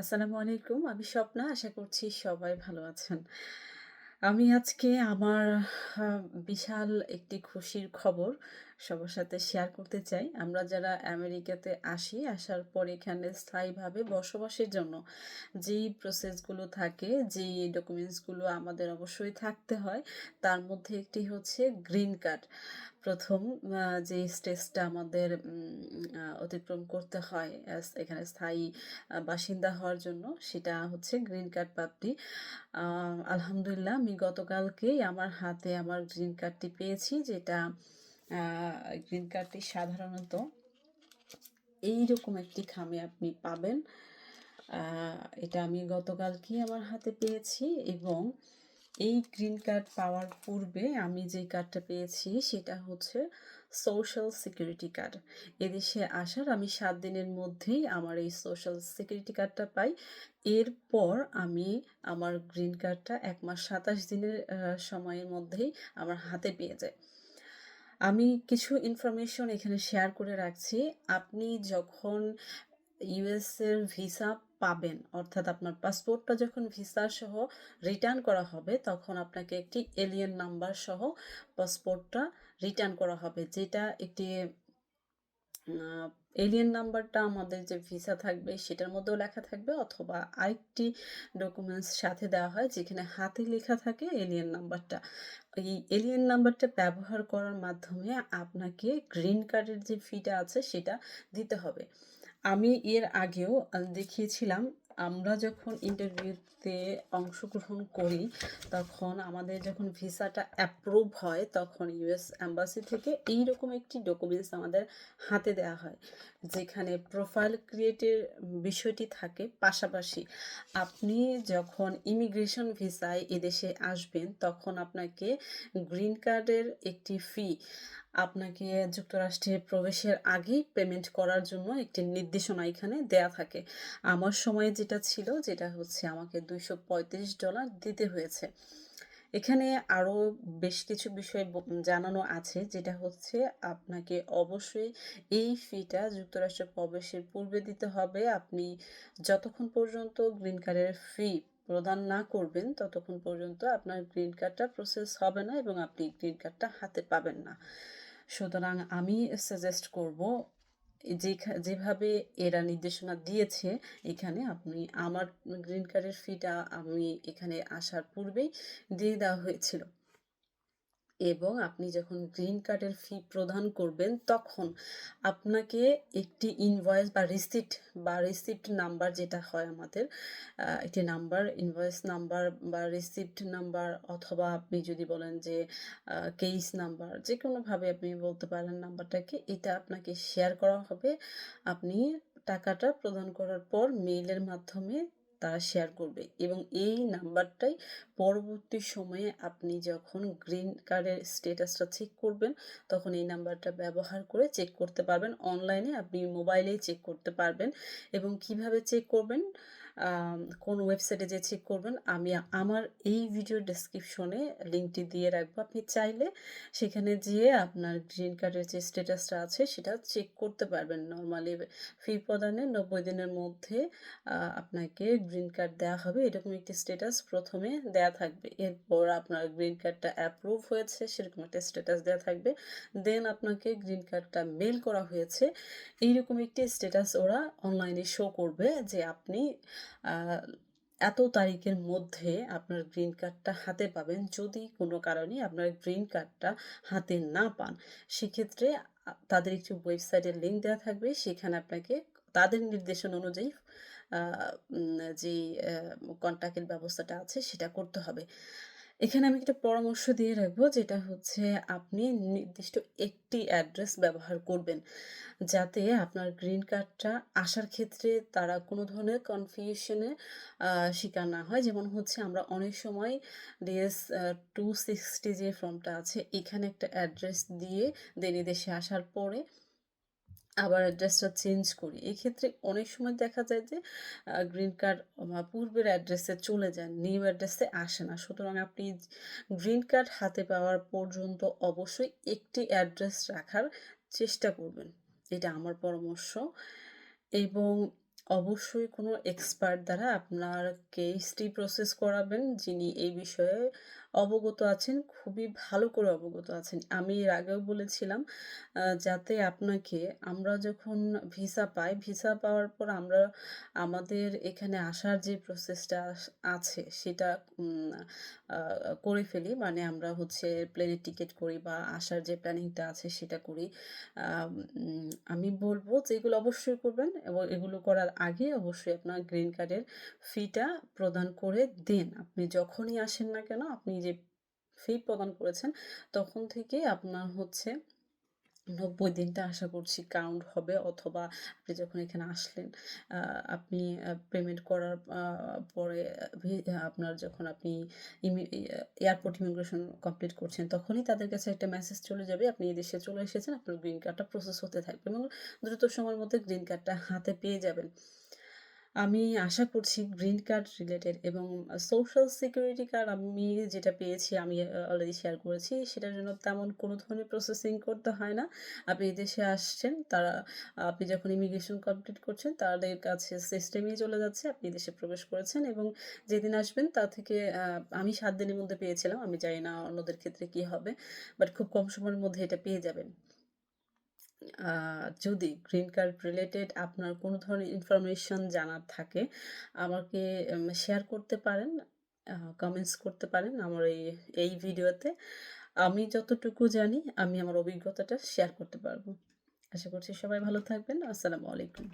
আসসালামু আলাইকুম। আমি স্বপ্না। আশা করছি সবাই ভালো আছেন। আমি আজকে আমার বিশাল একটি খুশির খবর সবার সাথে শেয়ার করতে চাই। আমরা যারা আমেরিকাতে আসি, আসার পর এখানে স্থায়ীভাবে বসবাসের জন্য যেই প্রসেসগুলো থাকে, যেই ডকুমেন্টসগুলো আমাদের অবশ্যই থাকতে হয়, তার মধ্যে একটি হচ্ছে গ্রিন কার্ড। ১ম আ যে স্টেজটা আমাদের অতিক্রম করতে হয় এখানে স্থায়ী বাসিন্দা হওয়ার জন্য, সেটা হচ্ছে গ্রিন কার্ড প্রাপ্তি। আলহামদুলিল্লাহ আমি গতকালকেই আমার হাতে আমার গ্রিন কার্ডটি পেয়েছি যেটা গ্রিন কার্ডটি সাধারণত এইরকম একটি খামে আপনি পাবেন। এটা আমি গতকালকেই আমার হাতে পেয়েছি এবং এই গ্রিন কার্ড পাওয়ার পূর্বে আমি যে কার্ডটা পেয়েছি সেটা হচ্ছে সোশ্যাল সিকিউরিটি কার্ড। এদেশে আসার আমি সাত দিনের মধ্যেই আমার এই সোশ্যাল সিকিউরিটি কার্ডটা পাই। এরপর আমি আমার গ্রিন কার্ডটা এক মাস ২৭ দিনের সময়ের মধ্যেই আমার হাতে পেয়ে যাই। আমি কিছু ইনফরমেশন এখানে শেয়ার করে রাখছি। আপনি যখন ইউএস এর ভিসা পাবেন, অর্থাৎ আপনার পাসপোর্টটা যখন ভিসা সহ রিটার্ন করা হবে, তখন আপনাকে একটি এলিয়েন নাম্বার সহ পাসপোর্টটা রিটার্ন করা হবে। যেটা একটি এলিয়েন নাম্বারটা আমাদের যে ভিসা থাকবে, সেটার মধ্যেও লেখা থাকবে অথবা আরেকটি ডকুমেন্টস সাথে দেওয়া হয় যেখানে হাতে লেখা থাকে এলিয়েন নাম্বারটা। এই এলিয়েন নাম্বারটা ব্যবহার করার মাধ্যমে আপনাকে গ্রিন কার্ডের যে ফিটা আছে, সেটা দিতে হবে। আমি এর আগেও দেখিয়েছিলাম আমরা যখন ইন্টারভিউতে অংশগ্রহণ করি, তখন আমাদের যখন ভিসাটা অ্যাপ্রুভ হয়, তখন ইউএস এম্বাসি থেকে এইরকম একটি ডকুমেন্টস আমাদের হাতে দেয়া হয়। যেখানে প্রোফাইল ক্রিয়েটের বিষয়টি থাকে পাশাপাশি আপনি যখন ইমিগ্রেশন ভিসায় এদেশে আসবেন, তখন আপনাকে গ্রিন কার্ডের একটি ফি আপনাকে যুক্তরাষ্ট্রে প্রবেশের আগেই পেমেন্ট করার জন্য একটি নির্দেশনা এখানে দেয়া থাকে। আমার সময়ে যেটা ছিল, যেটা হচ্ছে আমাকে $২৩৫ দিতে হয়েছে। এখানে আরও বেশ কিছু বিষয় জানানো আছে যেটা হচ্ছে আপনাকে অবশ্যই এই ফিটা যুক্তরাষ্ট্রে প্রবেশের পূর্বে দিতে হবে। আপনি যতক্ষণ পর্যন্ত গ্রিন কার্ডের ফি প্রদান না করবেন, ততক্ষণ পর্যন্ত আপনার গ্রিন কার্ডটা প্রসেস হবে না এবং আপনি গ্রিন কার্ডটা হাতে পাবেন না। সুতরাং আমি সাজেস্ট করব যে যেভাবে এরা নির্দেশনা দিয়েছে, এখানে আপনি আমার গ্রিন কার্ডের ফিটা আমি এখানে আসার পূর্বেই দিয়ে দেওয়া হয়েছিল। এবং আপনি যখন গ্রিন কার্ডের ফি প্রদান করবেন, তখন আপনাকে একটি ইনভয়েস বা রিসিপ্ট বা রিসিপ্ট নাম্বার যেটা হয় আমাদের, একটি নাম্বার, ইনভয়েস নাম্বার বা রিসিপ্ট নাম্বার অথবা আপনি যদি বলেন যে কেস নাম্বার, যেকোনোভাবে আপনি বলতে পারেন নাম্বারটাকে। এটা আপনাকে শেয়ার করা হবে। আপনি টাকাটা প্রদান করার পর মেইলের মাধ্যমে তারা শেয়ার করবে। এবং এই নাম্বারটাই পরবর্তী সময়ে আপনি যখন গ্রিন কার্ডের স্টেটাসটা চেক করবেন, তখন এই নাম্বারটা ব্যবহার করে চেক করতে পারবেন। অনলাইনে আপনি মোবাইলেই চেক করতে পারবেন। এবং কীভাবে চেক করবেন, কোন ওয়েবসাইটে যেয়ে চেক করবেন, আমি আমার এই ভিডিও ডেসক্রিপশনে লিঙ্কটি দিয়ে রাখব। আপনি চাইলে সেখানে যেয়ে আপনার গ্রিন কার্ডের যে স্ট্যাটাসটা আছে সেটা চেক করতে পারবেন। নর্মালি ফি প্রদানের ৯০ দিনের মধ্যে আপনাকে গ্রিন কার্ড দেওয়া হবে। এরকম একটি স্ট্যাটাস ১ম এ দেয়া থাকবে। এরপর আপনার গ্রিন কার্ডটা অ্যাপ্রুভ হয়েছে সেরকম একটা স্ট্যাটাস দেওয়া থাকবে। দেন আপনাকে গ্রিন কার্ডটা মেল করা হয়েছে। এইরকম একটি স্ট্যাটাস ওরা অনলাইনে শো করবে যে আপনি এত তারিখের মধ্যে আপনার গ্রিন কার্ডটা হাতে পাবেন। যদি কোনো কারণে আপনার গ্রিন কার্ডটা হাতে না পান, সেক্ষেত্রে তাদের একটি ওয়েবসাইটের লিঙ্ক দেওয়া থাকবে। সেখানে আপনাকে তাদের নির্দেশন অনুযায়ী যে কন্ট্যাক্টের ব্যবস্থাটা আছে সেটা করতে হবে। এখানে আমি একটা পরামর্শ দিয়ে রাখব, যেটা হচ্ছে আপনি নির্দিষ্ট একটি অ্যাড্রেস ব্যবহার করবেন। যাতে আপনার গ্রিন কার্ডটা আসার ক্ষেত্রে তারা কোনো ধরনের কনফিউশন শিকার না হয়। যেমন হচ্ছে আমরা অনেক সময় ডিএস টু সিক্সটি যে ফর্মটা আছে, এখানে একটা অ্যাড্রেস দিয়ে দেন দেশে আসার পরে আবার অ্যাড্রেসটা চেঞ্জ করি। এক্ষেত্রে অনেক সময় দেখা যায় যে গ্রিন কার্ড পূর্বের অ্যাড্রেসে চলে যায়। নিউ অ্যাড্রেসে আসে না। সুতরাং আপনি গ্রিন কার্ড হাতে পাওয়ার পর্যন্ত অবশ্যই একটি অ্যাড্রেস রাখার চেষ্টা করবেন। এটা আমার পরামর্শ এবং অবশ্যই কোনো এক্সপার্ট দ্বারা আপনার কেসটি প্রসেস করাবেন, যিনি এই বিষয়ে অবগত আছেন, খুবই ভালো করে অবগত আছেন। আমি এর আগেও বলেছিলাম যাতে আপনাকে আমরা যখন ভিসা পাই, ভিসা পাওয়ার পর আমরা আমাদের এখানে আসার যে প্রসেসটা আছে সেটা করে ফেলি। মানে আমরা হচ্ছে প্লেনের টিকিট করি বা আসার যে প্ল্যানিংটা আছে সেটা করি। আমি বলব যে এগুলো অবশ্যই করবেন এবং এগুলো করার আগে অবশ্যই আপনার গ্রিন কার্ডের ফিটা প্রদান করে দিন। আপনি যখনই আসেন না কেন আপনি যে ফি প্রদান করেছেন, তখন থেকে আপনার হচ্ছে ৯০ দিনটা আশা করছি কাউন্ট হবে অথবা আপনি যখন এখানে আসলেন আপনি পেমেন্ট করার পরে আপনার যখন আপনি এয়ারপোর্ট ইমিগ্রেশন কমপ্লিট করছেন, তখনই তাদের কাছে একটা মেসেজ চলে যাবে, আপনি এই দেশে চলে এসেছেন। আপনার গ্রিন কার্ডটা প্রসেস হতে থাকবে এবং দ্রুত সময়ের মধ্যে গ্রিন কার্ডটা হাতে পেয়ে যাবেন। আমি আশা করছি গ্রিন কার্ড রিলেটেড এবং সোশ্যাল সিকিউরিটি কার্ড আমি যেটা পেয়েছি আমি অলরেডি শেয়ার করেছি। সেটার জন্য তেমন কোনো ধরনের প্রসেসিং করতে হয় না। আপনি এদেশে আসছেন, তারা আপনি যখন ইমিগ্রেশন কমপ্লিট করছেন তাদের কাছে সিস্টেমেই চলে যাচ্ছে। আপনি দেশে প্রবেশ করেছেন এবং যেদিন আসবেন তা থেকে আমি সাত দিনের মধ্যে পেয়েছিলাম। আমি জানি না অন্যদের ক্ষেত্রে কি হবে। বাট খুব কম সময়ের মধ্যে এটা পেয়ে যাবেন। যদি গ্রিন কার্ড রিলেটেড আপনার কোনো ধরনের ইনফরমেশন জানার থাকে আমাকে শেয়ার করতে পারেন। কমেন্টস করতে পারেন আমার এই, এই ভিডিওতে। আমি যতটুকু জানি আমি আমার অভিজ্ঞতাটা শেয়ার করতে পারব আশা করছি সবাই ভালো থাকবেন। আসসালামু আলাইকুম।